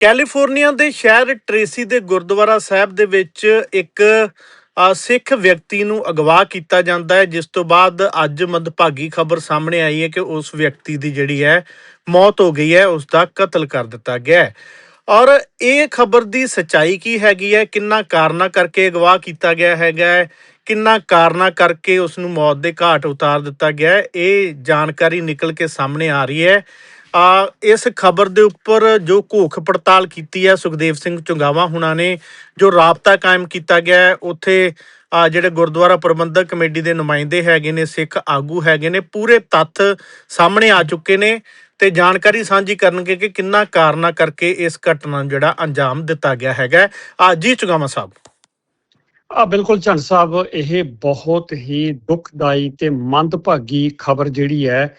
California ਦੇ ਸ਼ਹਿਰ Tracy ਦੇ ਗੁਰਦੁਆਰਾ ਸਾਹਿਬ ਦੇ ਵਿੱਚ ਇੱਕ ਸਿੱਖ ਵਿਅਕਤੀ ਨੂੰ ਅਗਵਾ ਕੀਤਾ ਜਾਂਦਾ ਹੈ, ਜਿਸ ਤੋਂ ਬਾਅਦ ਅੱਜ ਮੰਦਭਾਗੀ ਖਬਰ ਸਾਹਮਣੇ ਆਈ ਹੈ ਕਿ ਉਸ ਵਿਅਕਤੀ ਦੀ ਜਿਹੜੀ ਹੈ ਮੌਤ ਹੋ ਗਈ ਹੈ, ਉਸ ਦਾ ਕਤਲ ਕਰ ਦਿੱਤਾ ਗਿਆ ਹੈ। ਔਰ ਇਹ ਖਬਰ ਦੀ ਸਚਾਈ ਕੀ ਹੈਗੀ ਹੈ? ਕਿੰਨਾ ਕਾਰਨਾ ਕਰਕੇ ਅਗਵਾ ਕੀਤਾ ਗਿਆ ਹੈਗਾ ਹੈ? ਕਿੰਨਾ ਕਾਰਨਾ ਕਰਕੇ ਉਸ ਨੂੰ ਮੌਤ ਦੇ ਘਾਟ ਉਤਾਰ ਦਿੱਤਾ ਗਿਆ ਹੈ? ਇਹ ਜਾਣਕਾਰੀ ਨਿਕਲ ਕੇ ਸਾਹਮਣੇ ਆ ਰਹੀ ਹੈ। ਆ, ਇਸ ਖਬਰ ਦੇ ਉੱਪਰ ਜੋ ਘੋਖ ਪੜਤਾਲ ਕੀਤੀ ਹੈ ਸੁਖਦੇਵ ਸਿੰਘ ਚੁੰਗਾਵਾ ਹੁਣਾਂ ਨੇ, ਜੋ ਰਾਬਤਾ ਕਾਇਮ ਕੀਤਾ ਗਿਆ ਹੈ, ਉੱਥੇ, ਆ, ਜਿਹੜੇ ਗੁਰਦੁਆਰਾ ਪ੍ਰਬੰਧਕ ਕਮੇਟੀ ਦੇ ਨੁਮਾਇੰਦੇ ਹੈਗੇ ਨੇ, ਸਿੱਖ ਆਗੂ ਹੈਗੇ ਨੇ, ਪੂਰੇ ਤੱਥ ਸਾਹਮਣੇ ਆ ਚੁੱਕੇ ਨੇ ਤੇ ਜਾਣਕਾਰੀ ਸਾਂਝੀ ਕਰਨਗੇ ਕਿ ਕਿੰਨਾ ਕਾਰਨਾ ਕਰਕੇ ਇਸ ਘਟਨਾ ਨੂੰ ਜਿਹੜਾ ਅੰਜਾਮ ਦਿੱਤਾ ਗਿਆ ਹੈਗਾ ਆ, ਜੀ ਚੁੰਗਾਵਾ ਸਾਹਿਬ। ਆ, ਬਿਲਕੁਲ ਝੰਡ ਸਾਹਿਬ, ਇਹ ਬਹੁਤ ਹੀ ਦੁਖਦਾਈ ਤੇ ਮੰਦਭਾਗੀ ਖਬਰ ਜਿਹੜੀ ਹੈ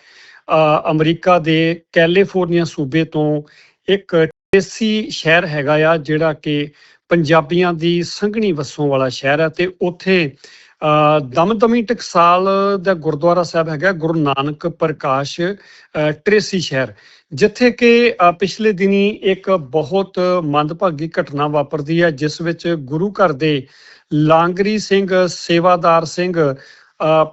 ਅਮਰੀਕਾ ਦੇ ਕੈਲੀਫੋਰਨੀਆ ਸੂਬੇ ਤੋਂ ਇੱਕ ਟੇਸੀ ਸ਼ਹਿਰ ਹੈਗਾ ਆ ਜਿਹੜਾ ਕਿ ਪੰਜਾਬੀਆਂ ਦੀ ਸੰਘਣੀ ਵਸੋਂ ਵਾਲਾ ਸ਼ਹਿਰ ਹੈ ਤੇ ਉੱਥੇ ਦਮਦਮੀ ਟਕਸਾਲ ਦਾ ਗੁਰਦੁਆਰਾ ਸਾਹਿਬ ਹੈਗਾ ਗੁਰੂ ਨਾਨਕ ਪ੍ਰਕਾਸ਼ ਅ, ਟ੍ਰੇਸੀ ਸ਼ਹਿਰ ਜਿੱਥੇ ਕਿ ਪਿਛਲੇ ਦਿਨੀ ਇੱਕ ਬਹੁਤ ਮੰਦਭਾਗੀ ਘਟਨਾ ਵਾਪਰਦੀ ਹੈ ਜਿਸ ਵਿੱਚ ਗੁਰੂ ਘਰ ਦੇ ਲਾਂਗਰੀ ਸਿੰਘ ਸੇਵਾਦਾਰ ਸਿੰਘ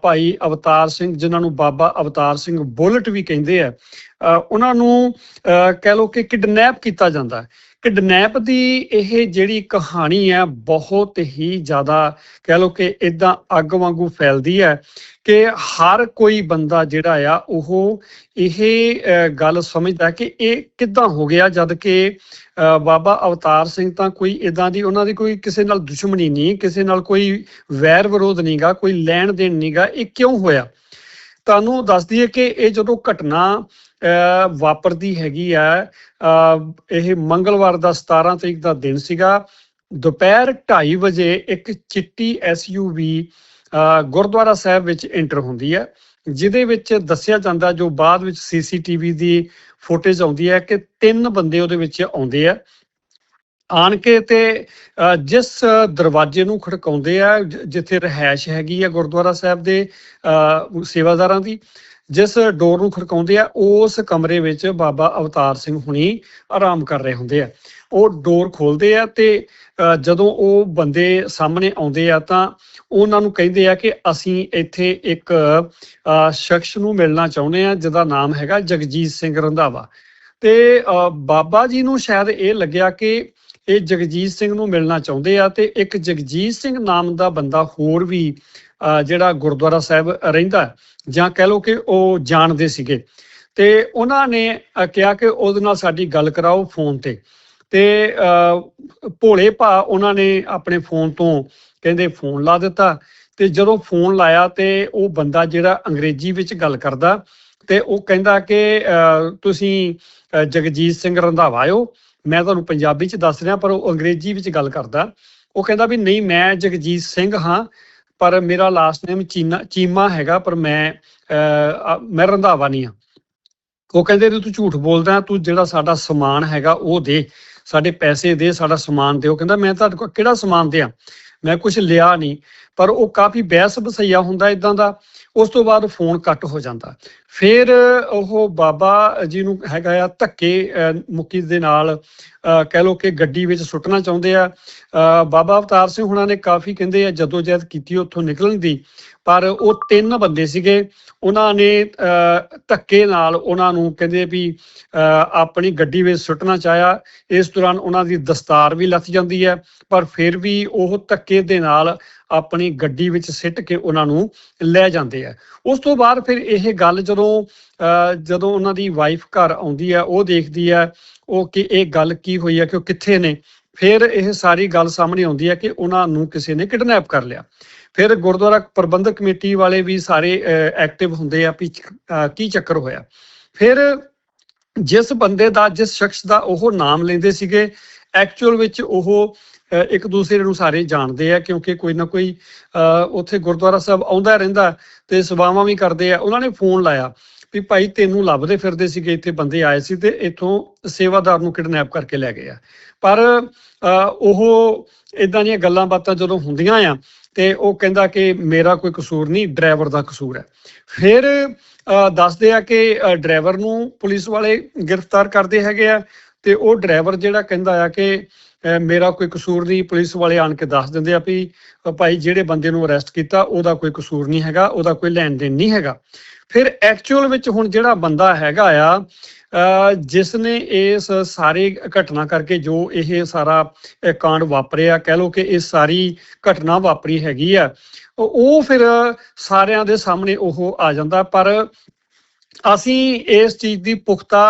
ਭਾਈ ਅਵਤਾਰ ਸਿੰਘ ਜਿਨ੍ਹਾਂ ਨੂੰ ਬਾਬਾ ਅਵਤਾਰ ਸਿੰਘ ਬੁਲਟ ਵੀ ਕਹਿੰਦੇ ਆ ਅ, ਉਹਨਾਂ ਨੂੰ ਅ, ਕਹਿ ਲੋ ਕਿ ਕਿਡਨੈਪ ਕੀਤਾ ਜਾਂਦਾ ਹੈ। ਕਿਡਨੈਪ ਦੀ ਇਹ ਜਿਹੜੀ ਕਹਾਣੀ ਹੈ ਬਹੁਤ ਹੀ ਜ਼ਿਆਦਾ ਕਹਿ ਲਓ ਕਿ ਇਦਾਂ ਅੱਗ ਵਾਂਗੂ ਫੈਲਦੀ ਹੈ ਕਿ ਹਰ ਕੋਈ ਬੰਦਾ ਜਿਹੜਾ ਆ ਉਹ ਇਹ ਗੱਲ ਸਮਝਦਾ ਕਿ ਇਹ ਕਿੱਦਾਂ ਹੋ ਗਿਆ ਜਦ ਕਿ ਅ, ਬਾਬਾ ਅਵਤਾਰ ਸਿੰਘ ਤਾਂ ਕੋਈ ਇਦਾਂ ਦੀ ਉਹਨਾਂ ਦੀ ਕੋਈ ਕਿਸੇ ਨਾਲ ਦੁਸ਼ਮਣੀ ਨਹੀਂ ਕਿਸੇ ਨਾਲ ਕੋਈ ਵੈਰ ਵਿਰੋਧ ਨਹੀਂਗਾ ਕੋਈ ਲੈਣ ਦੇਣ ਨਹੀਂਗਾ ਇਹ ਕਿਉਂ ਹੋਇਆ? ਤੁਹਾਨੂੰ ਦੱਸ ਦਈਏ ਕਿ ਇਹ ਜਦੋਂ ਘਟਨਾ ਵਾਪਰਦੀ ਹੈਗੀ ਆ। ਇਹ ਮੰਗਲਵਾਰ ਦਾ 17 ਤਰੀਕ ਦਾ ਦਿਨ ਸੀਗਾ। ਦੁਪਹਿਰ 2:30 ਵਜੇ ਇੱਕ ਚਿੱਟੀ ਐਸਯੂਵੀ ਗੁਰਦੁਆਰਾ ਸਾਹਿਬ ਵਿੱਚ ਐਂਟਰ ਹੁੰਦੀ ਹੈ ਜਿਹਦੇ ਵਿੱਚ ਦੱਸਿਆ ਜਾਂਦਾ ਜੋ ਬਾਅਦ ਵਿੱਚ ਸੀਸੀਟੀਵੀ ਦੀ ਫੁਟੇਜ ਆਉਂਦੀ ਹੈ ਕਿ ਤਿੰਨ ਬੰਦੇ ਉਹਦੇ ਵਿੱਚ ਆਉਂਦੇ ਆ। ਆਣ ਕੇ ਤੇ ਜਿਸ ਦਰਵਾਜ਼ੇ ਨੂੰ ਖੜਕਾਉਂਦੇ ਆ ਜਿੱਥੇ ਰਹਿائش ਹੈਗੀ ਆ ਗੁਰਦੁਆਰਾ ਸਾਹਿਬ ਦੇ ਸੇਵਾਦਾਰਾਂ ਦੀ ਜਿਸ ਡੋਰ ਨੂੰ ਖੜਕਾਉਂਦੇ ਆ ਉਸ ਕਮਰੇ ਵਿੱਚ ਬਾਬਾ ਅਵਤਾਰ ਸਿੰਘ ਹੁਣੀ ਆਰਾਮ ਕਰ ਰਹੇ ਹੁੰਦੇ ਆ। ਉਹ ਡੋਰ ਖੋਲਦੇ ਆ ਤੇ ਜਦੋਂ ਉਹ ਬੰਦੇ ਸਾਹਮਣੇ ਆਉਂਦੇ ਆ ਤਾਂ ਉਹਨਾਂ ਨੂੰ ਕਹਿੰਦੇ ਆ ਕਿ ਅਸੀਂ ਇੱਥੇ ਇੱਕ ਅ, ਸ਼ਖਸ ਨੂੰ ਮਿਲਣਾ ਚਾਹੁੰਦੇ ਆ ਜਿਹਦਾ ਨਾਮ ਹੈਗਾ ਜਗਜੀਤ ਸਿੰਘ ਰੰਧਾਵਾ। ਤੇ ਅ, ਬਾਬਾ ਜੀ ਨੂੰ ਸ਼ਾਇਦ ਇਹ ਲੱਗਿਆ ਕਿ ਇਹ ਜਗਜੀਤ ਸਿੰਘ ਨੂੰ ਮਿਲਣਾ ਚਾਹੁੰਦੇ ਆ ਤੇ ਇੱਕ ਜਗਜੀਤ ਸਿੰਘ ਨਾਮ ਦਾ ਬੰਦਾ ਹੋਰ ਵੀ ਜਿਹੜਾ ਗੁਰਦੁਆਰਾ ਸਾਹਿਬ ਰਹਿੰਦਾ ਜਾਂ ਕਹਿ ਲਓ ਕਿ ਉਹ ਜਾਣਦੇ ਸੀਗੇ। ਤੇ ਉਹਨਾਂ ਨੇ ਕਿਹਾ ਕਿ ਉਹਦੇ ਨਾਲ ਸਾਡੀ ਗੱਲ ਕਰਾਓ ਫੋਨ ਤੇ। ਤੇ ਭੋਲੇ ਭਾ ਉਹਨਾਂ ਨੇ ਆਪਣੇ ਫੋਨ ਤੋਂ ਕਹਿੰਦੇ ਫੋਨ ਲਾ ਦਿੱਤਾ ਤੇ ਜਦੋਂ ਫੋਨ ਲਾਇਆ ਤੇ ਉਹ ਬੰਦਾ ਜਿਹੜਾ ਅੰਗਰੇਜ਼ੀ ਵਿੱਚ ਗੱਲ ਕਰਦਾ ਤੇ ਉਹ ਕਹਿੰਦਾ ਕਿ ਅ, ਤੁਸੀਂ ਜਗਜੀਤ ਸਿੰਘ ਰੰਧਾਵਾ ਹੋ ਮੈਂ ਤੁਹਾਨੂੰ ਪੰਜਾਬੀ ਚ ਦੱਸ ਰਿਹਾ ਪਰ ਉਹ ਅੰਗਰੇਜ਼ੀ ਵਿੱਚ ਗੱਲ ਕਰਦਾ। ਉਹ ਕਹਿੰਦਾ ਵੀ ਨਹੀਂ ਮੈਂ ਜਗਜੀਤ ਸਿੰਘ ਹਾਂ ਪਰ ਮੇਰਾ ਲਾਸਟ ਨੇਮ ਚੀਨਾ ਚੀਮਾ ਹੈਗਾ ਪਰ ਮੈਂ ਅਹ, ਮੈਂ ਰੰਧਾਵਾ ਨਹੀਂ ਆ ਉਹ ਕਹਿੰਦੇ ਵੀ ਤੂੰ ਝੂਠ ਬੋਲਦਾ ਤੂੰ ਜਿਹੜਾ ਸਾਡਾ ਸਮਾਨ ਹੈਗਾ ਉਹ ਦੇ ਸਾਡੇ ਪੈਸੇ ਦੇ ਸਾਡਾ ਸਮਾਨ ਦੇ। ਉਹ ਕਹਿੰਦਾ ਮੈਂ ਤੁਹਾਡੇ ਕੋਲ ਕਿਹੜਾ ਸਮਾਨ ਦਿਆਂ? ਮੈਂ ਕੁਝ ਲਿਆ ਨਹੀਂ ਪਰ ਉਹ ਕਾਫੀ ਬਹਿਸ ਬਸਈਆ ਹੁੰਦਾ ਇਦਾਂ ਦਾ ਉਸ ਤੋਂ ਬਾਅਦ ਫੋਨ ਕੱਟ ਹੋ ਜਾਂਦਾ। ਫਿਰ ਉਹ ਬਾਬਾ ਜੀ ਨੂੰ ਹੈਗਾ ਆ ਧੱਕੇ ਅਹ, ਮੁੱਕੀ ਦੇ ਨਾਲ ਕਹਿ ਲੋ ਕਿ ਗੱਡੀ ਵਿੱਚ ਸੁੱਟਣਾ ਚਾਹੁੰਦੇ ਆ। ਬਾਬਾ ਅਵਤਾਰ ਸਿੰਘ ਹੁਣਾਂ ਨੇ ਕਾਫੀ ਕਹਿੰਦੇ ਆ ਜਦੋਂ ਜਹਿਦ ਕੀਤੀ ਉੱਥੋਂ ਨਿਕਲਣ ਦੀ ਪਰ ਉਹ ਤਿੰਨ ਬੰਦੇ ਸੀਗੇ। ਉਹਨਾਂ ਨੇ ਅਹ, ਧੱਕੇ ਨਾਲ ਉਹਨਾਂ ਨੂੰ ਕਹਿੰਦੇ ਵੀ ਅਹ, ਆਪਣੀ ਗੱਡੀ ਵਿੱਚ ਸੁੱਟਣਾ ਚਾਹਿਆ। ਇਸ ਦੌਰਾਨ ਉਹਨਾਂ ਦੀ ਦਸਤਾਰ ਵੀ ਲੱਥ ਜਾਂਦੀ ਹੈ ਪਰ ਫਿਰ ਵੀ ਉਹ ਧੱਕੇ ਦੇ ਨਾਲ ਆਪਣੀ ਗੱਡੀ ਵਿੱਚ ਸਿੱਟ ਕੇ ਉਹਨਾਂ ਨੂੰ ਲੈ ਜਾਂਦੇ ਆ। ਉਸ ਤੋਂ ਬਾਅਦ ਫਿਰ ਇਹ ਗੱਲ ਜਦੋਂ ਜਦੋਂ ਉਹਨਾਂ ਦੀ ਵਾਈਫ ਘਰ ਆਉਂਦੀ ਹੈ ਉਹ ਦੇਖਦੀ ਹੈ ਉਹ ਕਿ ਇਹ ਗੱਲ ਕੀ ਹੋਈ ਹੈ ਕਿ ਉਹ ਕਿੱਥੇ ਨੇ? ਫਿਰ ਇਹ ਸਾਰੀ ਗੱਲ ਸਾਹਮਣੇ ਆਉਂਦੀ ਹੈ ਕਿ ਉਹਨਾਂ ਨੂੰ ਕਿਸੇ ਨੇ ਕਿਡਨੈਪ ਕਰ ਲਿਆ। ਫਿਰ ਗੁਰਦੁਆਰਾ ਪ੍ਰਬੰਧਕ ਕਮੇਟੀ ਵਾਲੇ ਵੀ ਸਾਰੇ ਐਕਟਿਵ ਹੁੰਦੇ ਆ ਵੀ ਅਹ, ਕੀ ਚੱਕਰ ਹੋਇਆ। ਫਿਰ ਜਿਸ ਬੰਦੇ ਦਾ ਜਿਸ ਸ਼ਖਸ ਦਾ ਉਹ ਨਾਮ ਲੈਂਦੇ ਸੀਗੇ ਐਕਚੁਅਲ ਵਿੱਚ ਉਹ ਇੱਕ ਦੂਸਰੇ ਨੂੰ ਸਾਰੇ ਜਾਣਦੇ ਆ ਕਿਉਂਕਿ ਕੋਈ ਨਾ ਕੋਈ ਅਹ, ਉੱਥੇ ਗੁਰਦੁਆਰਾ ਸਾਹਿਬ ਆਉਂਦਾ ਰਹਿੰਦਾ ਤੇ ਸੇਵਾਵਾਂ ਵੀ ਕਰਦੇ ਆ। ਉਹਨਾਂ ਨੇ ਫੋਨ ਲਾਇਆ ਵੀ ਭਾਈ ਤੈਨੂੰ ਲੱਭਦੇ ਫਿਰਦੇ ਸੀਗੇ ਇੱਥੇ ਬੰਦੇ ਆਏ ਸੀ ਤੇ ਇੱਥੋਂ ਸੇਵਾਦਾਰ ਨੂੰ ਕਿਡਨੈਪ ਕਰਕੇ ਲੈ ਗਏ ਆ। ਪਰ ਉਹ ਇਦਾਂ ਦੀਆਂ ਗੱਲਾਂ ਬਾਤਾਂ ਜਦੋਂ ਹੁੰਦੀਆਂ ਆ ਤੇ ਉਹ ਕਹਿੰਦਾ ਕਿ ਮੇਰਾ ਕੋਈ ਕਸੂਰ ਨਹੀਂ ਡਰਾਈਵਰ ਦਾ ਕਸੂਰ ਹੈ। ਫਿਰ ਅਹ, ਦੱਸਦੇ ਆ ਕਿ ਡਰਾਈਵਰ ਨੂੰ ਪੁਲਿਸ ਵਾਲੇ ਗ੍ਰਿਫਤਾਰ ਕਰਦੇ ਹੈਗੇ ਆ ਤੇ ਉਹ ਡਰਾਈਵਰ ਜਿਹੜਾ ਕਹਿੰਦਾ ਆ ਕਿ ਮੇਰਾ ਕੋਈ ਕਸੂਰ ਨਹੀਂ, ਪੁਲਿਸ ਵਾਲੇ ਆਣ ਕੇ ਦੱਸ ਦਿੰਦੇ ਆ ਵੀ ਭਾਈ ਜਿਹੜੇ ਬੰਦੇ ਨੂੰ ਅਰੈਸਟ ਕੀਤਾ, ਉਹਦਾ ਕੋਈ ਕਸੂਰ ਨਹੀਂ ਹੈਗਾ, ਉਹਦਾ ਕੋਈ ਲੈਣ ਦੇਣ ਨਹੀਂ ਹੈਗਾ। ਫਿਰ ਐਕਚੁਅਲ ਵਿੱਚ ਹੁਣ ਜਿਹੜਾ ਬੰਦਾ ਹੈਗਾ ਆ, ਅਹ ਜਿਸ ਨੇ ਇਸ ਸਾਰੇ ਘਟਨਾ ਕਰਕੇ ਜੋ ਇਹ ਸਾਰਾ ਕਾਂਡ ਵਾਪਰਿਆ ਕਹਿ ਲੋ ਕਿ ਇਹ ਸਾਰੀ ਘਟਨਾ ਵਾਪਰੀ ਹੈਗੀ ਆ, ਉਹ ਫਿਰ ਸਾਰਿਆਂ ਦੇ ਸਾਹਮਣੇ ਉਹ ਆ ਜਾਂਦਾ, ਪਰ ਅਸੀਂ ਇਸ ਚੀਜ਼ ਦੀ ਪੁਖਤਾ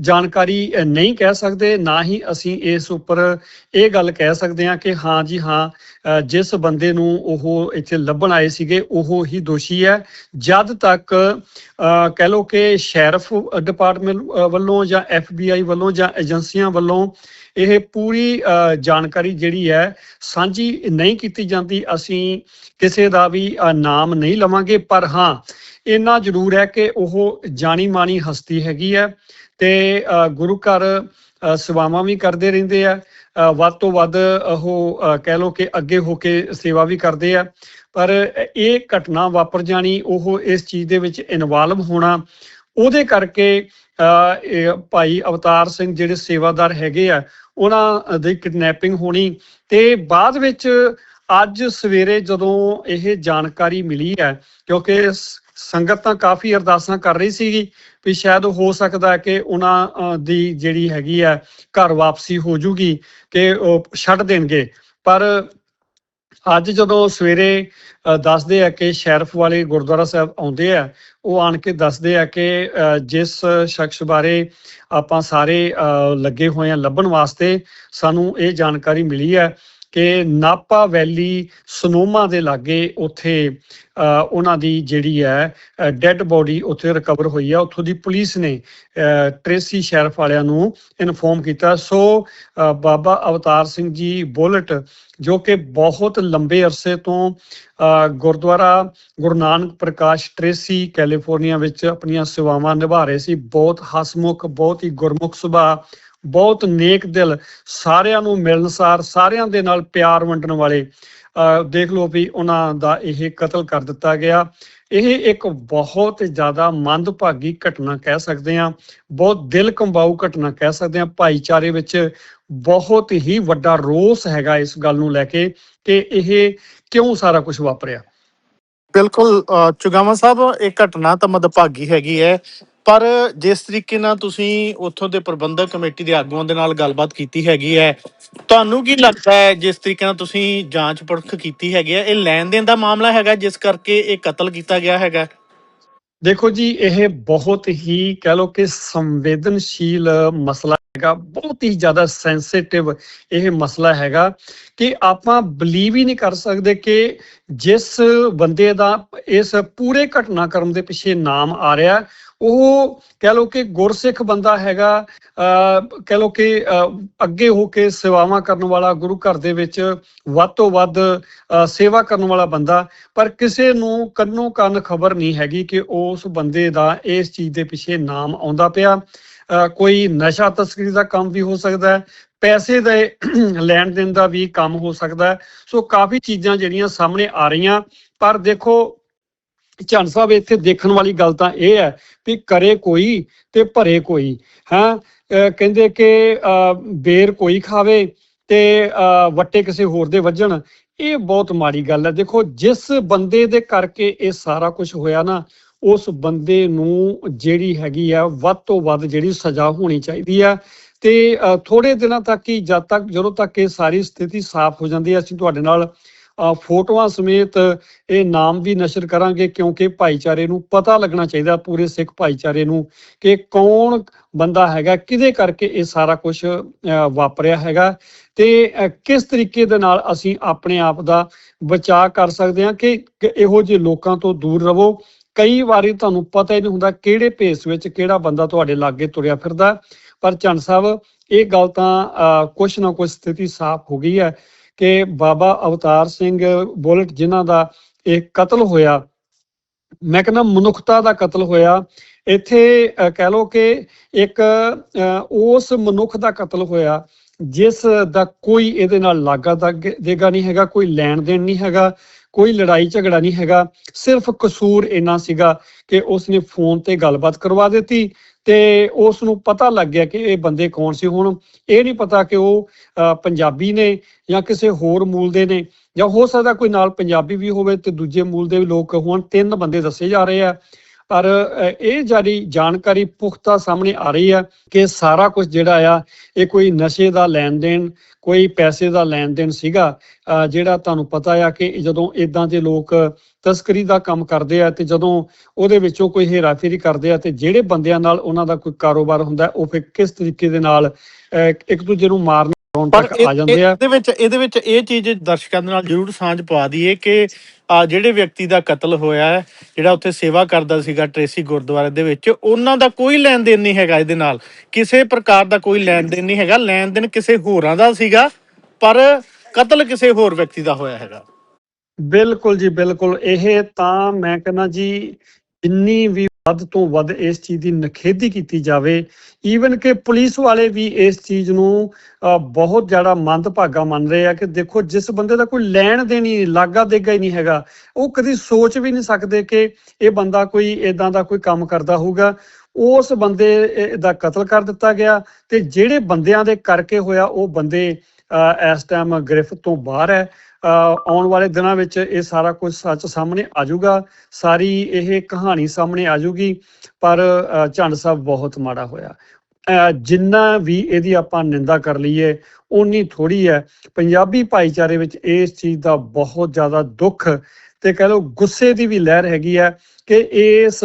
ਜਾਣਕਾਰੀ ਨਹੀਂ ਕਹਿ ਸਕਦੇ ਨਾ ਹੀ ਅਸੀਂ ਇਸ ਉੱਪਰ ਇਹ ਗੱਲ ਕਹਿ ਸਕਦੇ ਹਾਂ ਕਿ ਹਾਂ ਜੀ ਹਾਂ ਜਿਸ ਬੰਦੇ ਨੂੰ ਉਹ ਇੱਥੇ ਲੱਭਣ ਆਏ ਸੀਗੇ ਉਹ ਹੀ ਦੋਸ਼ੀ ਹੈ। ਜਦ ਤੱਕ ਅ, ਕਹਿ ਲੋ ਕਿ ਸ਼ੈਰਫ ਡਿਪਾਰਟਮੈਂਟ ਵੱਲੋਂ ਜਾਂ ਐਫਬੀਆਈ ਵੱਲੋਂ ਜਾਂ ਏਜੰਸੀਆਂ ਵੱਲੋਂ ਇਹ ਪੂਰੀ ਅ, ਜਾਣਕਾਰੀ ਜਿਹੜੀ ਹੈ ਸਾਂਝੀ ਨਹੀਂ ਕੀਤੀ ਜਾਂਦੀ ਅਸੀਂ ਕਿਸੇ ਦਾ ਵੀ ਅ, ਨਾਮ ਨਹੀਂ ਲਵਾਂਗੇ। ਪਰ ਹਾਂ ਇੰਨਾ ਜ਼ਰੂਰ ਹੈ ਕਿ ਉਹ ਜਾਣੀ ਮਾਣੀ ਹਸਤੀ ਹੈਗੀ ਹੈ ਤੇ ਗੁਰੂ ਘਰ ਸੇਵਾਵਾਂ ਵੀ ਕਰਦੇ ਰਹਿੰਦੇ ਆ। ਵੱਧ ਤੋਂ ਵੱਧ ਉਹ ਕਹਿ ਲੋ ਕਿ ਅੱਗੇ ਹੋ ਕੇ ਸੇਵਾ ਵੀ ਕਰਦੇ ਆ। ਪਰ ਇਹ ਘਟਨਾ ਵਾਪਰ ਜਾਣੀ ਉਹ ਇਸ ਚੀਜ਼ ਦੇ ਵਿੱਚ ਇਨਵੋਲਵ ਹੋਣਾ ਉਹਦੇ ਕਰਕੇ ਅ, ਭਾਈ ਅਵਤਾਰ ਸਿੰਘ ਜਿਹੜੇ ਸੇਵਾਦਾਰ ਹੈਗੇ ਆ ਉਹਨਾਂ ਦੀ ਕਿਡਨੈਪਿੰਗ ਹੋਣੀ ਤੇ ਬਾਅਦ ਵਿੱਚ ਅੱਜ ਸਵੇਰੇ ਜਦੋਂ ਇਹ ਜਾਣਕਾਰੀ ਮਿਲੀ ਹੈ ਕਿਉਂਕਿ ਸੰਗਤ ਤਾਂ ਕਾਫੀ ਅਰਦਾਸਾਂ ਕਰ ਰਹੀ ਸੀਗੀ ਵੀ ਸ਼ਾਇਦ ਹੋ ਸਕਦਾ ਕਿ ਉਹਨਾਂ ਦੀ ਜਿਹੜੀ ਹੈਗੀ ਆ ਘਰ ਵਾਪਸੀ ਹੋ ਜੂਗੀ ਕਿ ਉਹ ਛੱਡ ਦੇਣਗੇ। ਪਰ ਅੱਜ ਜਦੋਂ ਸਵੇਰੇ ਅ, ਦੱਸਦੇ ਆ ਕਿ ਸ਼ੈਰਫ ਵਾਲੇ ਗੁਰਦੁਆਰਾ ਸਾਹਿਬ ਆਉਂਦੇ ਆ ਉਹ ਆਣ ਕੇ ਦੱਸਦੇ ਆ ਕਿ ਅ, ਜਿਸ ਸ਼ਖਸ ਬਾਰੇ ਆਪਾਂ ਸਾਰੇ ਅ, ਲੱਗੇ ਹੋਏ ਆ ਲੱਭਣ ਵਾਸਤੇ ਸਾਨੂੰ ਇਹ ਜਾਣਕਾਰੀ ਮਿਲੀ ਹੈ ਕਿ ਨਾਪਾ ਵੈਲੀ ਸਨੋਮਾ ਦੇ ਲਾਗੇ ਉੱਥੇ ਉਹਨਾਂ ਦੀ ਜਿਹੜੀ ਹੈ ਡੈੱਡ ਬੋਡੀ ਉੱਥੇ ਰਿਕਵਰ ਹੋਈ ਹੈ ਉੱਥੋਂ ਦੀ ਪੁਲਿਸ ਨੇ ਅ, ਟ੍ਰੇਸੀ ਸ਼ੈਰਫ ਵਾਲਿਆਂ ਨੂੰ ਇਨਫੋਰਮ ਕੀਤਾ। ਸੋ ਬਾਬਾ ਅਵਤਾਰ ਸਿੰਘ ਜੀ ਬੁਲਟ ਜੋ ਕਿ ਬਹੁਤ ਲੰਬੇ ਅਰਸੇ ਤੋਂ ਅ, ਗੁਰਦੁਆਰਾ ਗੁਰੂ ਨਾਨਕ ਪ੍ਰਕਾਸ਼ ਟ੍ਰੇਸੀ ਕੈਲੀਫੋਰਨੀਆ ਵਿੱਚ ਆਪਣੀਆਂ ਸੇਵਾਵਾਂ ਨਿਭਾ ਰਹੇ ਸੀ। ਬਹੁਤ ਹਸਮੁਖ ਬਹੁਤ ਹੀ ਗੁਰਮੁਖ ਸੁਭਾਅ ਬਹੁਤ ਨੇਕ ਦਿਲ ਸਾਰਿਆਂ ਨੂੰ ਮਿਲਣਸਾਰ ਸਾਰਿਆਂ ਦੇ ਨਾਲ ਪਿਆਰ ਵੰਡਣ ਵਾਲੇ ਅ, ਦੇਖ ਲਓ ਵੀ ਉਹਨਾਂ ਦਾ ਇਹ ਕਤਲ ਕਰ ਦਿੱਤਾ ਗਿਆ। ਇਹ ਇੱਕ ਬਹੁਤ ਜ਼ਿਆਦਾ ਮੰਦਭਾਗੀ ਘਟਨਾ ਕਹਿ ਸਕਦੇ ਹਾਂ। ਬਹੁਤ ਦਿਲ ਕੰਬਾਊ ਘਟਨਾ ਕਹਿ ਸਕਦੇ ਹਾਂ। ਭਾਈਚਾਰੇ ਵਿੱਚ ਬਹੁਤ ਹੀ ਵੱਡਾ ਰੋਸ ਹੈਗਾ ਇਸ ਗੱਲ ਨੂੰ ਲੈ ਕੇ ਕਿ ਇਹ ਕਿਉਂ ਸਾਰਾ ਕੁਝ ਵਾਪਰਿਆ? ਬਿਲਕੁਲ ਅ, ਚੁਗਾਵਾ ਸਾਹਿਬ ਇਹ ਘਟਨਾ ਤਾਂ ਮਦਭਾਗੀ ਹੈਗੀ ਹੈ। ਪਰ ਜਿਸ ਤਰੀਕੇ ਨਾਲ ਤੁਸੀਂ ਉੱਥੋਂ ਦੇ ਪ੍ਰਬੰਧਕ ਕਮੇਟੀ ਦੇ ਆਗੂਆਂ ਦੇ ਨਾਲ ਗੱਲਬਾਤ ਕੀਤੀ ਹੈਗੀ ਹੈ, ਤੁਹਾਨੂੰ ਕੀ ਲੱਗਦਾ ਹੈ ਜਿਸ ਤਰੀਕੇ ਨਾਲ ਤੁਸੀਂ ਜਾਂਚ ਪਰਖ ਕੀਤੀ ਹੈਗੀ ਹੈ? ਇਹ ਲੈਣ ਦੇਣ ਦਾ ਮਾਮਲਾ ਹੈਗਾ ਜਿਸ ਕਰਕੇ ਇਹ ਕਤਲ ਕੀਤਾ ਗਿਆ ਹੈਗਾ? ਦੇਖੋ ਜੀ, ਇਹ ਬਹੁਤ ਹੀ ਕਹਿ ਲਓ ਕਿ ਸੰਵੇਦਨਸ਼ੀਲ ਮਸਲਾ ਹੈਗਾ, ਬਹੁਤ ਹੀ ਜ਼ਿਆਦਾ ਸੈਂਸਿਟਿਵ ਇਹ ਮਸਲਾ ਹੈਗਾ ਕਿ ਆਪਾਂ ਬਲੀਵ ਹੀ ਨਹੀਂ ਕਰ ਸਕਦੇ ਕਿ ਜਿਸ ਬੰਦੇ ਦਾ ਇਸ ਪੂਰੇ ਘਟਨਾਕ੍ਰਮ ਦੇ ਪਿੱਛੇ ਨਾਮ ਆ ਰਿਹਾ ਉਹ ਕਹਿ ਲਓ ਕਿ ਗੁਰਸਿੱਖ ਬੰਦਾ ਹੈਗਾ, ਅਹ ਕਹਿ ਲਓ ਕਿ ਅੱਗੇ ਹੋ ਕੇ ਸੇਵਾਵਾਂ ਕਰਨ ਵਾਲਾ ਗੁਰੂ ਘਰ ਦੇ ਵਿੱਚ ਵੱਧ ਤੋਂ ਵੱਧ ਸੇਵਾ ਕਰਨ ਵਾਲਾ ਬੰਦਾ, ਪਰ ਕਿਸੇ ਨੂੰ ਕੰਨੋ ਕੰਨ ਖਬਰ ਨਹੀਂ ਹੈਗੀ ਕਿ ਉਸ ਬੰਦੇ ਦਾ ਇਸ ਚੀਜ਼ ਦੇ ਪਿੱਛੇ ਨਾਮ ਆਉਂਦਾ ਪਿਆ। ਅਹ ਕੋਈ ਨਸ਼ਾ ਤਸਕਰੀ ਦਾ ਕੰਮ ਵੀ ਹੋ ਸਕਦਾ ਹੈ, ਪੈਸੇ ਦੇ ਲੈਣ ਦੇਣ ਦਾ ਵੀ ਕੰਮ ਹੋ ਸਕਦਾ ਸੋ ਕਾਫੀ ਚੀਜ਼ਾਂ ਜਿਹੜੀਆਂ ਸਾਹਮਣੇ ਆ ਰਹੀਆਂ, ਪਰ ਦੇਖੋ ਚੰਨ ਸਾਹਿਬ, ਇੱਥੇ ਦੇਖਣ ਵਾਲੀ ਗੱਲ ਤਾਂ ਇਹ ਹੈ ਵੀ ਕਰੇ ਕੋਈ ਤੇ ਭਰੇ ਕੋਈ, ਹਾਂ? ਕਹਿੰਦੇ ਕਿ ਬੇਰ ਕੋਈ ਖਾਵੇ ਤੇ, ਅਹ, ਵੱਟੇ ਕਿਸੇ ਹੋਰ ਦੇ ਵੱਜਣ, ਇਹ ਬਹੁਤ ਮਾੜੀ ਗੱਲ ਹੈ। ਦੇਖੋ, ਜਿਸ ਬੰਦੇ ਦੇ ਕਰਕੇ ਇਹ ਸਾਰਾ ਕੁਝ ਹੋਇਆ ਨਾ, ਉਸ ਬੰਦੇ ਨੂੰ ਜਿਹੜੀ ਹੈਗੀ ਆ, ਵੱਧ ਤੋਂ ਵੱਧ ਜਿਹੜੀ ਸਜ਼ਾ ਹੋਣੀ ਚਾਹੀਦੀ ਆ। ਤੇ ਥੋੜੇ ਦਿਨਾਂ ਤੱਕ ਹੀ ਜਦ ਤੱਕ, ਜਦੋਂ ਤੱਕ ਇਹ ਸਾਰੀ ਸਥਿਤੀ ਸਾਫ਼ ਹੋ ਜਾਂਦੀ ਹੈ, ਅਸੀਂ ਤੁਹਾਡੇ ਨਾਲ ਫੋਟੋਆਂ ਸਮੇਤ ਇਹ ਨਾਮ ਵੀ ਨਸ਼ਰ ਕਰਾਂਗੇ ਕਿਉਂਕਿ ਭਾਈਚਾਰੇ ਨੂੰ ਪਤਾ ਲੱਗਣਾ ਚਾਹੀਦਾ ਪੂਰੇ ਸਿੱਖ ਭਾਈਚਾਰੇ ਨੂੰ ਕਿ ਕੌਣ ਬੰਦਾ ਹੈਗਾ ਕਿਹਦੇ ਕਰਕੇ ਇਹ ਸਾਰਾ ਕੁਝ ਵਾਪਰਿਆ ਹੈਗਾ ਤੇ ਕਿਸ ਤਰੀਕੇ ਦੇ ਨਾਲ ਅਸੀਂ ਆਪਣੇ ਆਪ ਦਾ ਬਚਾਅ ਕਰ ਸਕਦੇ ਹਾਂ ਕਿ ਇਹੋ ਜਿਹੇ ਲੋਕਾਂ ਤੋਂ ਦੂਰ ਰਹੋ। ਕਈ ਵਾਰੀ ਤੁਹਾਨੂੰ ਪਤਾ ਹੀ ਨਹੀਂ ਹੁੰਦਾ ਕਿਹੜੇ ਭੇਸ ਵਿੱਚ ਕਿਹੜਾ ਬੰਦਾ ਤੁਹਾਡੇ ਲਾਗੇ ਤੁਰਿਆ ਫਿਰਦਾ। ਪਰ ਚੰਨ ਸਾਹਿਬ ਇਹ ਗੱਲ ਤਾਂ ਅਹ, ਕੁਛ ਨਾ ਕੁਛ ਸਥਿਤੀ ਸਾਫ਼ ਹੋ ਗਈ ਹੈ। ਕਿ ਬਾਬਾ ਅਵਤਾਰ ਸਿੰਘ ਬੁਲਟ ਜਿਨ੍ਹਾਂ ਦਾ ਇਹ ਕਤਲ ਹੋਇਆ ਮੈਂ ਕਹਿੰਦਾ ਮਨੁੱਖਤਾ ਦਾ ਕਤਲ ਹੋਇਆ ਇੱਥੇ ਕਹਿ ਲਓ ਕਿ ਇੱਕ ਅਹ, ਉਸ ਮਨੁੱਖ ਦਾ ਕਤਲ ਹੋਇਆ ਜਿਸ ਦਾ ਕੋਈ ਇਹਦੇ ਨਾਲ ਲਾਗਾ ਦਾਗ- ਦੇਗਾ ਨਹੀਂ ਹੈਗਾ ਕੋਈ ਲੈਣ ਦੇਣ ਨਹੀਂ ਹੈਗਾ ਕੋਈ ਲੜਾਈ ਝਗੜਾ ਨਹੀਂ ਹੈਗਾ ਸਿਰਫ ਕਸੂਰ ਇੰਨਾ ਸੀਗਾ ਕਿ ਉਸਨੇ ਫੋਨ ਤੇ ਗੱਲਬਾਤ ਕਰਵਾ ਦਿੱਤੀ ਤੇ ਉਸ ਨੂੰ ਪਤਾ ਲੱਗ ਗਿਆ ਕਿ ਇਹ ਬੰਦੇ ਕੌਣ ਸੀ? ਹੁਣ ਇਹ ਨਹੀਂ ਪਤਾ ਕਿ ਉਹ ਅ, ਪੰਜਾਬੀ ਨੇ ਜਾਂ ਕਿਸੇ ਹੋਰ ਮੂਲ ਦੇ ਨੇ ਜਾਂ ਹੋ ਸਕਦਾ ਕੋਈ ਨਾਲ ਪੰਜਾਬੀ ਵੀ ਹੋਵੇ ਤੇ ਦੂਜੇ ਮੂਲ ਦੇ ਵੀ ਲੋਕ ਹੋਣ। ਤਿੰਨ ਬੰਦੇ ਦੱਸੇ ਜਾ ਰਹੇ ਆ। ਪਰ ਇਹ ਜਾਰੀ ਜਾਣਕਾਰੀ ਪੁਖਤਾ ਸਾਹਮਣੇ ਆ ਰਹੀ ਹੈ ਕਿ ਸਾਰਾ ਕੁਝ ਜਿਹੜਾ ਆ ਇਹ ਕੋਈ ਨਸ਼ੇ ਦਾ ਲੈਣ ਦੇਣ ਕੋਈ ਪੈਸੇ ਦਾ ਲੈਣ ਦੇਣ ਸੀਗਾ ਜਿਹੜਾ ਤੁਹਾਨੂੰ ਪਤਾ ਆ ਕਿ ਜਦੋਂ ਇਦਾਂ ਦੇ ਲੋਕ ਤਸਕਰੀ ਦਾ ਕੰਮ ਕਰਦੇ ਆ ਤੇ ਜਦੋਂ ਉਹਦੇ ਵਿੱਚੋਂ ਕੋਈ ਹੇਰਾਫੇਰੀ ਕਰਦੇ ਆ ਤੇ ਜਿਹੜੇ ਬੰਦਿਆਂ ਨਾਲ ਉਹਨਾਂ ਦਾ ਕੋਈ ਕਾਰੋਬਾਰ ਹੁੰਦਾ ਉਹ ਫਿਰ ਕਿਸ ਤਰੀਕੇ ਦੇ ਨਾਲ ਅ, ਇੱਕ ਦੂਜੇ ਨੂੰ ਮਾਰਨ ਪਰ ਤੱਕ ਇਹ- ਆ ਜਾਂਦੇ ਆ। ਇਹਦੇ ਵਿੱਚ ਇਹਦੇ ਵਿੱਚ ਇਹ ਚੀਜ਼ ਦਰਸ਼ਕਾਂ ਦੇ ਨਾਲ ਜ਼ਰੂਰ ਸਾਂਝ ਪਾ ਦਈਏ ਕਿ ਆ ਜਿਹੜੇ ਵਿਅਕਤੀ ਦਾ ਕਤਲ ਹੋਇਆ ਹੈ ਜਿਹੜਾ ਉੱਥੇ ਸੇਵਾ ਕਰਦਾ ਸੀਗਾ ਟ੍ਰੇਸੀ ਗੁਰਦੁਆਰੇ ਦੇ ਵਿੱਚ ਉਹਨਾਂ ਦਾ ਕੋਈ ਲੈਣ ਦੇਣ ਨਹੀਂ ਹੈਗਾ ਇਹਦੇ ਨਾਲ। ਕਿਸੇ ਪ੍ਰਕਾਰ ਦਾ ਕੋਈ ਲੈਣ ਦੇਣ ਨਹੀਂ ਹੈਗਾ। ਲੈਣ ਦੇਣ ਕਿਸੇ ਹੋਰਾਂ ਦਾ ਸੀਗਾ ਪਰ ਕਤਲ ਕਿਸੇ ਹੋਰ ਵਿਅਕਤੀ ਦਾ ਹੋਇਆ ਹੈਗਾ। ਬਿਲਕੁਲ ਜੀ ਬਿਲਕੁਲ। ਇਹ ਤਾਂ ਮੈਂ ਕਹਿੰਦਾ ਜੀ ਜਿੰਨੀ ਵੀ ਵੱਧ ਤੋਂ ਵੱਧ ਇਸ ਚੀਜ਼ ਦੀ ਨਖੇਦੀ ਕੀਤੀ ਜਾਵੇ। ਈਵਨ ਕਿ ਪੁਲਿਸ ਵਾਲੇ ਵੀ ਇਸ ਚੀਜ਼ ਨੂੰ ਅ, ਬਹੁਤ ਜ਼ਿਆਦਾ ਮੰਦਭਾਗਾ ਮੰਨ ਰਹੇ ਆ ਕਿ ਦੇਖੋ ਜਿਸ ਬੰਦੇ ਦਾ ਕੋਈ ਲੈਣ ਦੇਣ ਹੀ ਲਾਗਾ ਦੇਗਾ ਹੀ ਨਹੀਂ ਹੈਗਾ ਉਹ ਕਦੀ ਸੋਚ ਵੀ ਨਹੀਂ ਸਕਦੇ ਕਿ ਇਹ ਬੰਦਾ ਕੋਈ ਇਦਾਂ ਦਾ ਕੋਈ ਕੰਮ ਕਰਦਾ ਹੋਊਗਾ। ਉਸ ਬੰਦੇ ਦਾ ਕਤਲ ਕਰ ਦਿੱਤਾ ਗਿਆ ਤੇ ਜਿਹੜੇ ਬੰਦਿਆਂ ਦੇ ਕਰਕੇ ਹੋਇਆ ਉਹ ਬੰਦੇ ਅ, ਇਸ ਟਾਈਮ ਗ੍ਰਿਫਤ ਤੋਂ ਬਾਹਰ ਹੈ। ਆਉਣ ਵਾਲੇ ਦਿਨਾਂ ਵਿੱਚ ਇਹ ਸਾਰਾ ਕੁਝ ਸੱਚ ਸਾਹਮਣੇ ਆ ਜਾਊਗਾ। ਸਾਰੀ ਇਹ ਕਹਾਣੀ ਸਾਹਮਣੇ ਆ ਜਾਊਗੀ, ਪਰ ਝੰਡ ਸਾਹਿਬ ਬਹੁਤ ਮਾੜਾ ਹੋਇਆ। ਜਿੰਨਾ ਵੀ ਇਹਦੀ ਆਪਾਂ ਨਿੰਦਾ ਕਰ ਲਈਏ, ਓਨੀ ਥੋੜੀ ਹੈ। ਪੰਜਾਬੀ ਭਾਈਚਾਰੇ ਵਿੱਚ ਇਸ ਚੀਜ਼ ਦਾ ਬਹੁਤ ਜ਼ਿਆਦਾ ਦੁੱਖ ਤੇ ਕਹ ਲਓ ਗੁੱਸੇ ਦੀ ਵੀ ਲਹਿਰ ਹੈਗੀ ਹੈ ਕਿ ਇਸ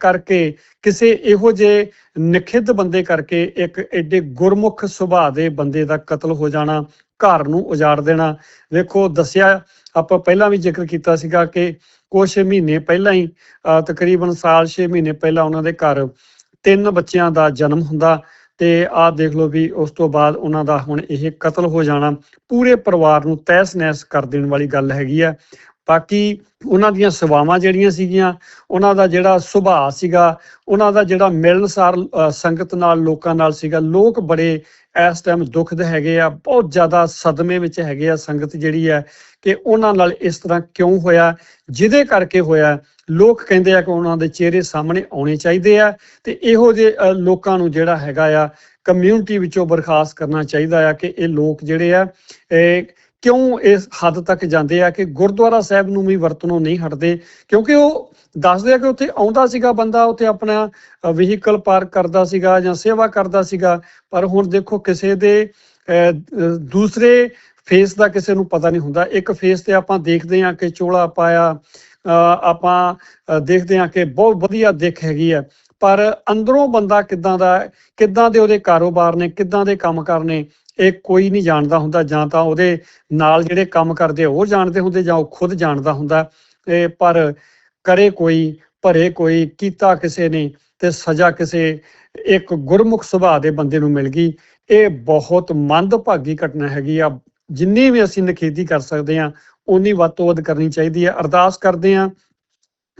ਕਰਕੇ ਕਿਸੇ ਇਹੋ ਜਿਹੇ ਨਖਿੱਧ ਬੰਦੇ ਕਰਕੇ ਇੱਕ ਐਡੇ ਗੁਰਮੁਖ ਸੁਭਾਅ ਦੇ ਬੰਦੇ ਦਾ ਕਤਲ ਹੋ ਜਾਣਾ ਘਰ ਨੂੰ ਉਜਾੜ ਦੇਣਾ। ਵੇਖੋ ਦੱਸਿਆ ਆਪਾਂ ਪਹਿਲਾਂ ਵੀ ਜ਼ਿਕਰ ਕੀਤਾ ਸੀਗਾ ਕਿ ਕੁਝ ਮਹੀਨੇ ਪਹਿਲਾਂ ਹੀ ਅ, ਤਕਰੀਬਨ ਸਾਲ 6 ਮਹੀਨੇ ਪਹਿਲਾਂ ਉਹਨਾਂ ਦੇ ਘਰ ਤਿੰਨ ਬੱਚਿਆਂ ਦਾ ਜਨਮ ਹੁੰਦਾ ਤੇ ਆਹ ਦੇਖ ਲਓ ਵੀ ਉਸ ਤੋਂ ਬਾਅਦ ਉਹਨਾਂ ਦਾ ਹੁਣ ਇਹ ਕਤਲ ਹੋ ਜਾਣਾ। ਪੂਰੇ ਪਰਿਵਾਰ ਨੂੰ ਤਹਿਸ ਨਹਿਸ ਕਰ ਦੇਣ ਵਾਲੀ ਗੱਲ ਹੈਗੀ ਆ। ਬਾਕੀ ਉਹਨਾਂ ਦੀਆਂ ਸੇਵਾਵਾਂ ਜਿਹੜੀਆਂ ਸੀਗੀਆਂ ਉਹਨਾਂ ਦਾ ਜਿਹੜਾ ਸੁਭਾਅ ਸੀਗਾ ਉਹਨਾਂ ਦਾ ਜਿਹੜਾ ਮਿਲਣਸਾਰ ਸੰਗਤ ਨਾਲ ਲੋਕਾਂ ਨਾਲ ਸੀਗਾ ਲੋਕ ਬੜੇ ਇਸ ਟਾਈਮ ਦੁਖਦ ਹੈਗੇ ਆ ਬਹੁਤ ਜ਼ਿਆਦਾ ਸਦਮੇ ਵਿੱਚ ਹੈਗੇ ਆ ਸੰਗਤ ਜਿਹੜੀ ਹੈ ਕਿ ਉਹਨਾਂ ਨਾਲ ਇਸ ਤਰ੍ਹਾਂ ਕਿਉਂ ਹੋਇਆ ਜਿਹਦੇ ਕਰਕੇ ਹੋਇਆ ਲੋਕ ਕਹਿੰਦੇ ਆ ਕਿ ਉਹਨਾਂ ਦੇ ਚਿਹਰੇ ਸਾਹਮਣੇ ਆਉਣੇ ਚਾਹੀਦੇ ਆ ਤੇ ਇਹੋ ਜਿਹੇ ਅ, ਲੋਕਾਂ ਨੂੰ ਜਿਹੜਾ ਹੈਗਾ ਆ ਕਮਿਊਨਿਟੀ ਵਿੱਚੋਂ ਬਰਖਾਸਤ ਕਰਨਾ ਚਾਹੀਦਾ ਆ ਕਿ ਇਹ ਲੋਕ ਜਿਹੜੇ ਆ ਕਿਉਂ ਇਸ ਹੱਦ ਤੱਕ ਜਾਂਦੇ ਆ ਕਿ ਗੁਰਦੁਆਰਾ ਸਾਹਿਬ ਨੂੰ ਵੀ ਵਰਤਣੋਂ ਨਹੀਂ ਹਟਦੇ? ਕਿਉਂਕਿ ਉਹ ਦੱਸਦੇ ਆ ਕਿ ਉੱਥੇ ਆਉਂਦਾ ਸੀਗਾ ਬੰਦਾ ਉੱਥੇ ਆਪਣਾ ਵਹੀਕਲ ਪਾਰਕ ਕਰਦਾ ਸੀਗਾ ਜਾਂ ਸੇਵਾ ਕਰਦਾ ਸੀਗਾ ਪਰ ਹੁਣ ਦੇਖੋ ਕਿਸੇ ਦੇ ਦੂਸਰੇ ਫੇਸ ਦਾ ਕਿਸੇ ਨੂੰ ਪਤਾ ਨਹੀਂ ਹੁੰਦਾ। ਇੱਕ ਫੇਸ ਤੇ ਆਪਾਂ ਦੇਖਦੇ ਆ ਕਿ ਚੋਲਾ ਪਾਇਆ ਅਹ, ਆਪਾਂ ਦੇਖਦੇ ਆ ਕਿ ਬਹੁਤ ਵਧੀਆ ਦਿੱਖ ਹੈਗੀ ਆ। ਪਰ ਅੰਦਰੋਂ ਬੰਦਾ ਕਿੱਦਾਂ ਦਾ ਕਿੱਦਾਂ ਦੇ ਉਹਦੇ ਕਾਰੋਬਾਰ ਨੇ ਕਿੱਦਾਂ ਦੇ ਕੰਮ ਕਰਨੇ ਇਹ ਕੋਈ ਨਹੀਂ ਜਾਣਦਾ ਹੁੰਦਾ, ਜਾਂ ਤਾਂ ਉਹਦੇ ਨਾਲ ਜਿਹੜੇ ਕੰਮ ਕਰਦੇ ਉਹ ਜਾਣਦੇ ਹੁੰਦੇ ਜਾਂ ਉਹ ਖੁਦ ਜਾਣਦਾ ਹੁੰਦਾ। ਇਹ ਪਰ ਕਰੇ ਕੋਈ, ਭਰੇ ਕੋਈ, ਕੀਤਾ ਕਿਸੇ ਨੇ ਤੇ ਸਜ਼ਾ ਕਿਸੇ, ਇੱਕ ਗੁਰਮੁਖ ਸੁਭਾਅ ਦੇ ਬੰਦੇ ਨੂੰ ਮਿਲ ਗਈ। ਇਹ ਬਹੁਤ ਮੰਦਭਾਗੀ ਘਟਨਾ ਹੈਗੀ ਆ। ਜਿੰਨੀ ਵੀ ਅਸੀਂ ਨਖੇਦੀ ਕਰ ਸਕਦੇ ਆ ਉਨੀ ਵੱਧ ਤੋਂ ਵੱਧ ਕਰਨੀ ਚਾਹੀਦੀ ਹੈ। ਅਰਦਾਸ ਕਰਦੇ ਆ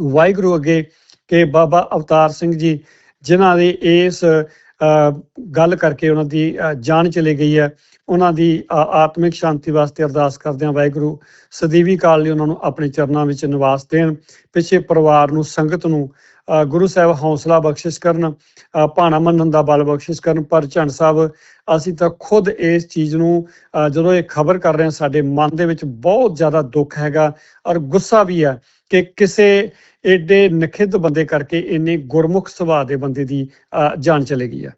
ਵਾਹਿਗੁਰੂ ਅੱਗੇ ਕਿ ਬਾਬਾ ਅਵਤਾਰ ਸਿੰਘ ਜੀ, ਜਿਨ੍ਹਾਂ ਦੇ ਇਸ ਗੱਲ ਕਰਕੇ ਉਹਨਾਂ ਦੀ ਜਾਨ ਚਲੀ ਗਈ ਹੈ। ਉਹਨਾਂ ਦੀ ਆਤਮਿਕ ਸ਼ਾਂਤੀ ਵਾਸਤੇ ਅਰਦਾਸ ਕਰਦੇ ਹਾਂ ਵਾਹਿਗੁਰੂ, ਸਦੀਵੀ ਕਾਲ ਲਈ ਉਹਨਾਂ ਨੂੰ ਆਪਣੇ ਚਰਨਾਂ ਵਿੱਚ ਨਿਵਾਸ ਦੇਣ, ਪਿੱਛੇ ਪਰਿਵਾਰ ਨੂੰ, ਸੰਗਤ ਨੂੰ ਗੁਰੂ ਸਾਹਿਬ ਹੌਸਲਾ ਬਖਸ਼ਿਸ਼ ਕਰਨ ਭਾਣਾ ਮੰਨਣ ਦਾ ਬਲ ਬਖਸ਼ਿਸ਼ ਕਰਨ। ਪਰ ਝੰਡ ਸਾਹਿਬ, ਅਸੀਂ ਤਾਂ ਖੁਦ ਇਸ ਚੀਜ਼ ਨੂੰ ਜਦੋਂ ਇਹ ਖਬਰ ਕਰ ਰਹੇ ਹਾਂ, ਸਾਡੇ ਮਨ ਦੇ ਵਿੱਚ ਬਹੁਤ ਜ਼ਿਆਦਾ ਦੁੱਖ ਹੈਗਾ ਔਰ ਗੁੱਸਾ ਵੀ ਹੈ ਕਿ ਕਿਸੇ ਏਡੇ ਨਖਿੱਧ ਬੰਦੇ ਕਰਕੇ ਇੰਨੇ ਗੁਰਮੁਖ ਸੁਭਾਅ ਦੇ ਬੰਦੇ ਦੀ ਜਾਨ ਚਲੇ ਗਈ ਹੈ।